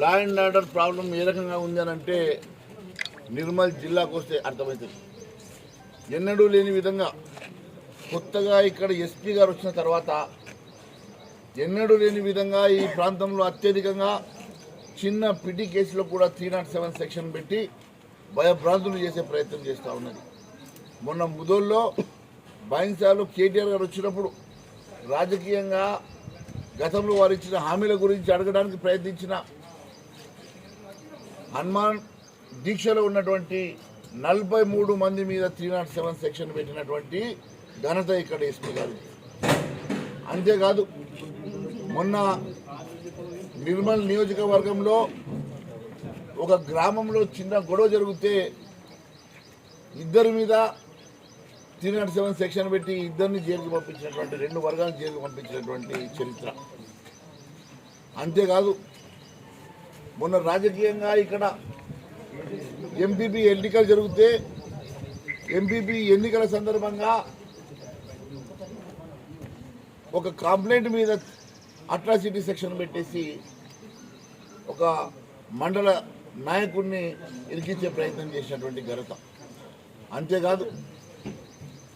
Law and order problem ఏ రకంగా ఉంది అని అంటే నిర్మల్ జిల్లాకు వస్తే అర్థమవుతుంది ఎన్నడూ లేని విధంగా కొత్తగా ఇక్కడ ఎస్పీ గారు వచ్చిన తర్వాత ఎన్నడూ లేని విధంగా ఈ ప్రాంతంలో అత్యధికంగా చిన్న పిటి కేసులో కూడా త్రీ నాట్ సెవెన్ సెక్షన్ పెట్టి భయభ్రాంతులు చేసే ప్రయత్నం చేస్తూ ఉన్నది. మొన్న ముదోల్లో బాయిన్సాలు కేటీఆర్ గారు వచ్చినప్పుడు రాజకీయంగా గతంలో వారు ఇచ్చిన హామీల గురించి అడగడానికి ప్రయత్నించిన హనుమాన్ దీక్షలో ఉన్నటువంటి నలభై మూడు మంది మీద త్రీ నాట్ సెవెన్ సెక్షన్ పెట్టినటువంటి ఘనత ఇక్కడ ఎస్పీ గారు అంతేకాదు మొన్న నిర్మల్ నియోజకవర్గంలో ఒక గ్రామంలో చిన్న గొడవ జరిగితే ఇద్దరి మీద త్రీ నాట్ సెవెన్ సెక్షన్ పెట్టి ఇద్దరిని జైలుకి పంపించినటువంటి రెండు వర్గాలను జైలుకి పంపించినటువంటి చరిత్ర. అంతేకాదు మొన్న రాజకీయంగా ఇక్కడ ఎంపీపీ ఎన్నికలు జరిగితే ఎంపీపీ ఎన్నికల సందర్భంగా ఒక కంప్లైంట్ మీద అట్రాసిటీ సెక్షన్ పెట్టేసి ఒక మండల నాయకుడిని ఇరికించే ప్రయత్నం చేసినటువంటి ఘనత. అంతేకాదు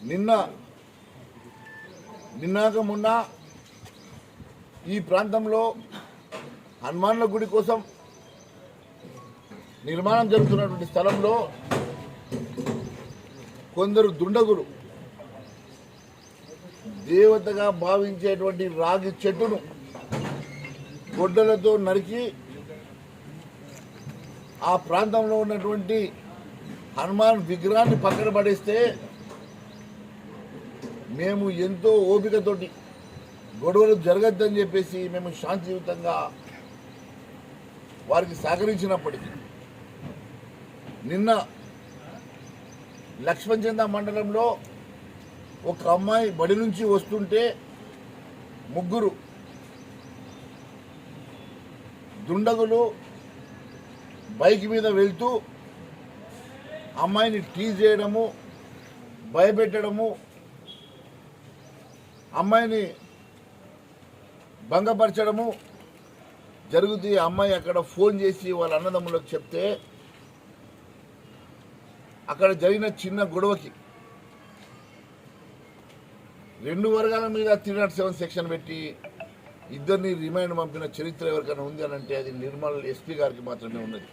నిన్న నిన్నాక మొన్న ఈ ప్రాంతంలో హనుమాన్ల గుడి కోసం నిర్మాణం జరుగుతున్నటువంటి స్థలంలో కొందరు దుండగులు దేవతగా భావించేటువంటి రాగి చెట్టును గొడ్డలతో నరికి ఆ ప్రాంతంలో ఉన్నటువంటి హనుమాన్ విగ్రహాన్ని పక్కన పడేస్తే మేము ఎంతో ఓపికతోటి గొడవలు జరగద్దని చెప్పేసి మేము శాంతియుతంగా వారికి సహకరించినప్పటికీ నిన్న లక్ష్మణచంద మండలంలో ఒక అమ్మాయి బడి నుంచి వస్తుంటే ముగ్గురు దుండగులు బైక్ మీద వెళ్తూ అమ్మాయిని టీజ్ చేయడము భయపెట్టడము అమ్మాయిని భంగపరచడము జరుగుతూ అమ్మాయి అక్కడ ఫోన్ చేసి వాళ్ళ అన్నదమ్ములకు చెప్తే అక్కడ జరిగిన చిన్న గొడవకి రెండు వర్గాల మీద త్రీ నాట్ సెవెన్ సెక్షన్ పెట్టి ఇద్దరిని రిమైండ్ పంపిన చరిత్ర ఎవరికైనా ఉంది అని అంటే అది నిర్మల్ ఎస్పీ గారికి మాత్రమే ఉన్నది.